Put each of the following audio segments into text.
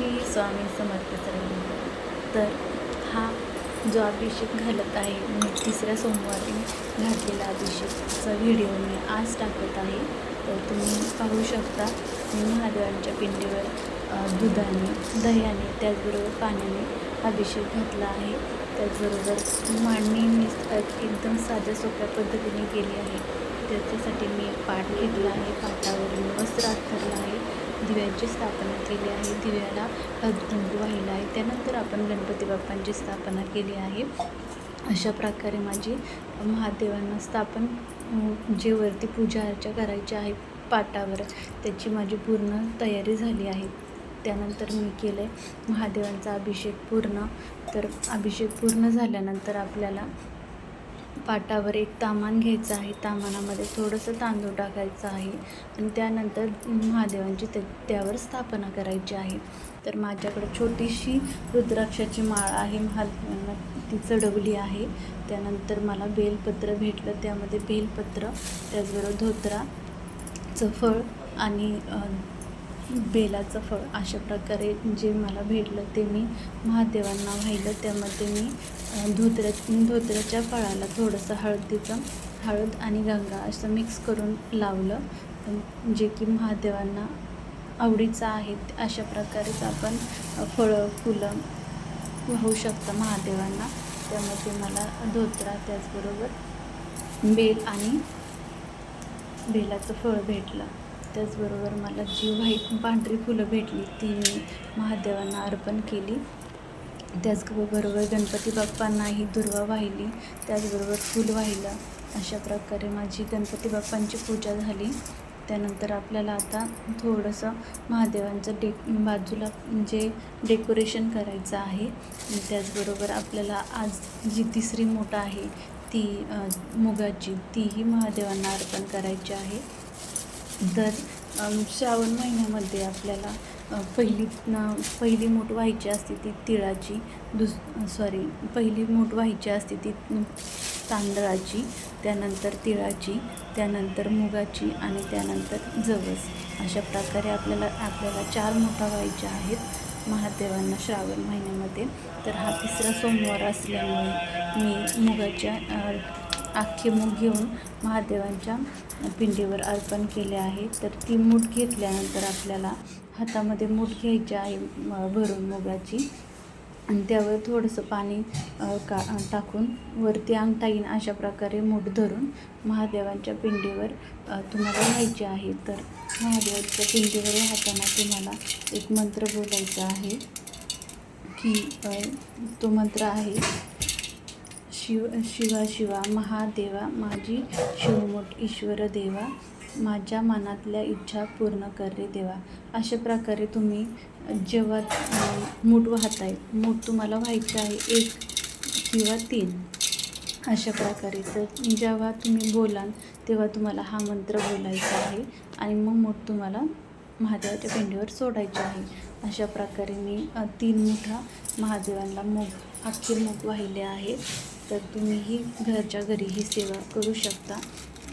श्री स्वामी समर्थ सर्वांना तर हा जो अभिषेक घालत आहे मी तिसऱ्या सोमवारी घातलेला अभिषेकचा व्हिडिओ मी आज टाकत आहे. तर तुम्ही पाहू शकता मी महादेवांच्या पिंडीवर दुधाने दह्याने त्याचबरोबर पाण्याने अभिषेक घातला आहे. त्याचबरोबर मांडणी मी एकदम साध्या सोप्या पद्धतीने केली आहे. त्याच्यासाठी मी पाठ घेतला आहे. पाटावरून मी वस्त्र अथरलं आहे. दिव्यांची स्थापना केली आहे. दिव्याला हळदकुंकू वाहिला आहे. त्यानंतर आपण गणपती बाप्पांची स्थापना केली आहे. अशा प्रकारे माझी महादेवांना स्थापन जे वरती पूजा अर्चा करायची आहे पाटावर त्याची माझी पूर्ण तयारी झाली आहे. त्यानंतर मी केलं आहे महादेवांचा अभिषेक पूर्ण. तर अभिषेक पूर्ण झाल्यानंतर आपल्याला पाटावर एक तामान घ्यायचं आहे. तामानामध्ये थोडंसं तांदूळ टाकायचं आहे आणि त्यानंतर महादेवांची ते त्यावर स्थापना करायची आहे. तर माझ्याकडे छोटीशी रुद्राक्षाची माळ आहे. महादेवांना ती चढवली आहे. त्यानंतर मला बेलपत्र भेटलं. त्यामध्ये बेलपत्र त्याचबरोबर धोत्राचं फळ आणि बेलाचं फळ अशा प्रकारे जे मला भेटलं ते मी महादेवांना वाहिलं. त्यामध्ये मी धोत्र्या धोत्र्याच्या फळाला थोडंसं हळदीचं हळद आणि गंगा असं मिक्स करून लावलं. जे की महादेवांना आवडीचं आहे अशा प्रकारेच आपण फळं फुलं वाहू शकतं महादेवांना. त्यामध्ये मला धोत्रा त्याचबरोबर बेल आणि बेलाचं फळ भेटलं. त्याचबरोबर मला जी व्हाईट पांढरी फुलं भेटली ती मी महादेवांना अर्पण केली. त्याचबरोबर गणपती बाप्पांनाही दुर्वा वाहिली त्याचबरोबर फूल वाहिलं. अशा प्रकारे माझी गणपती बाप्पांची पूजा झाली. त्यानंतर आपल्याला आता थोडंसं महादेवांचं डे बाजूला जे डेकोरेशन करायचं आहे. त्याचबरोबर आपल्याला आज जी तिसरी मोठ आहे ती मुगाची तीही महादेवांना अर्पण करायची आहे. तर श्रावण महिन्यामध्ये आपल्याला पहिली पहिली मूठ व्हायची असते ती तिळाची दुस सॉरी पहिली मूठ व्हायची असते ती तांदळाची त्यानंतर तिळाची त्यानंतर मुगाची आणि त्यानंतर जवस. अशा प्रकारे आपल्याला आपल्याला चार मोठा व्हायच्या आहेत महादेवांना श्रावण महिन्यामध्ये. तर हा तिसरा सोमवार असल्यामुळे मी मुगाच्या अ, मूग घेऊन महादेवांच्या पिंडीवर अर्पण केले आहे. तर ती मूठ घेतल्यानंतर आपल्याला हातामध्ये मूठ घ्यायची आहे भरून मुगाची. आणि त्यावर थोडंसं पाणी का टाकून वरती अंगठा येईन अशा प्रकारे मूठ धरून महादेवांच्या पिंडीवर तुम्हाला व्हायचे आहे. तर महादेवाच्या पिंडीवर वाहताना तुम्हाला एक मंत्र बोलायचा आहे की तो मंत्र आहे शिव शिवा शिवा महादेवा माझी शिवमोठ ईश्वर देवा माझ्या मनातल्या इच्छा पूर्ण कर रे देवा. अशा प्रकारे तुम्ही जेव्हा मूठ वाहताय मूठ तुम्हाला व्हायचे आहे एक किंवा तीन. अशा प्रकारे तर जेव्हा तुम्ही बोलाल तेव्हा तुम्हाला हा मंत्र बोलायचा आहे आणि मग मूठ तुम्हाला महादेवाच्या पिंडीवर सोडायचे आहे. अशा प्रकारे मी तीन मोठा महादेवांना मूग अख्खे मूग वाहिले आहे. तर तुम्हीही घरच्या घरी ही सेवा करू शकता.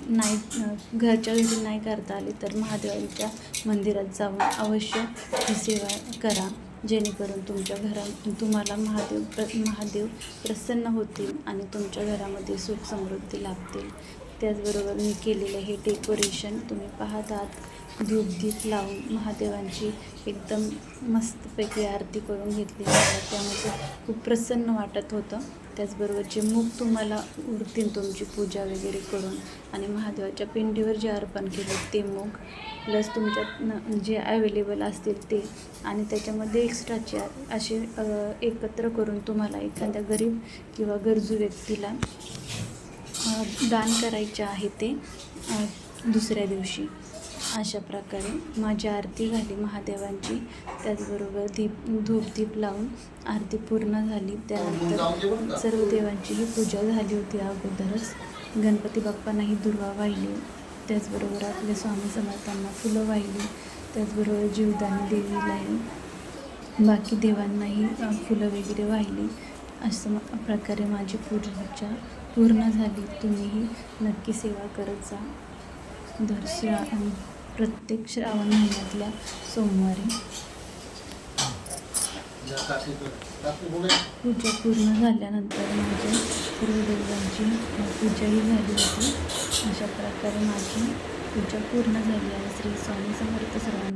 नाही घरच्या घरी नाही करता आली तर महादेवांच्या मंदिरात जाऊन अवश्य ही सेवा करा जेणेकरून तुमच्या घरा तुम्हाला महादेव प्र महादेव प्रसन्न होतील आणि तुमच्या घरामध्ये सुख समृद्धी लाभतील. त्याचबरोबर मी केलेलं हे डेकोरेशन तुम्ही पाहत आहात. धूप दीप लावून महादेवांची एकदम मस्तपैकी आरती करून घेतली आहे. त्यामध्ये खूप प्रसन्न वाटत होतं. त्याचबरोबर जे मूग तुम्हाला उरतील तुमची पूजा वगैरे करून आणि महादेवाच्या पिंडीवर जे अर्पण केले ते मूग प्लस तुमच्यात जे अवेलेबल असतील ते आणि त्याच्यामध्ये एक्स्ट्राचे असे एकत्र करून तुम्हाला एखाद्या गरीब किंवा गरजू व्यक्तीला दान करायचे आहे ते दुसऱ्या दिवशी. अशा प्रकारे माझी आरती झाली महादेवांची. त्याचबरोबर दीप धूपदीप लावून आरती पूर्ण झाली. त्यानंतर सर्व देवांची ही पूजा झाली होती अगोदरच. गणपती बाप्पांनाही दुर्वा वाहिली. त्याचबरोबर आपल्या स्वामी समर्थांना फुलं वाहिली. त्याचबरोबर जीवदानी देवीलाही बाकी देवांनाही फुलं वगैरे वाहिली. असं प्रकारे माझी पूजा पूर्ण झाली. तुम्हीही नक्की सेवा करत जा. दर्शन प्रत्येक श्रावण महिन्यातल्या सोमवारी पूजा पूर्ण झाल्यानंतर माझ्या सर्व देवांची पूजाही झाली होती. अशा प्रकारे माझी पूजा पूर्ण झाली आहे. श्री स्वामी समर्थ सर्वांना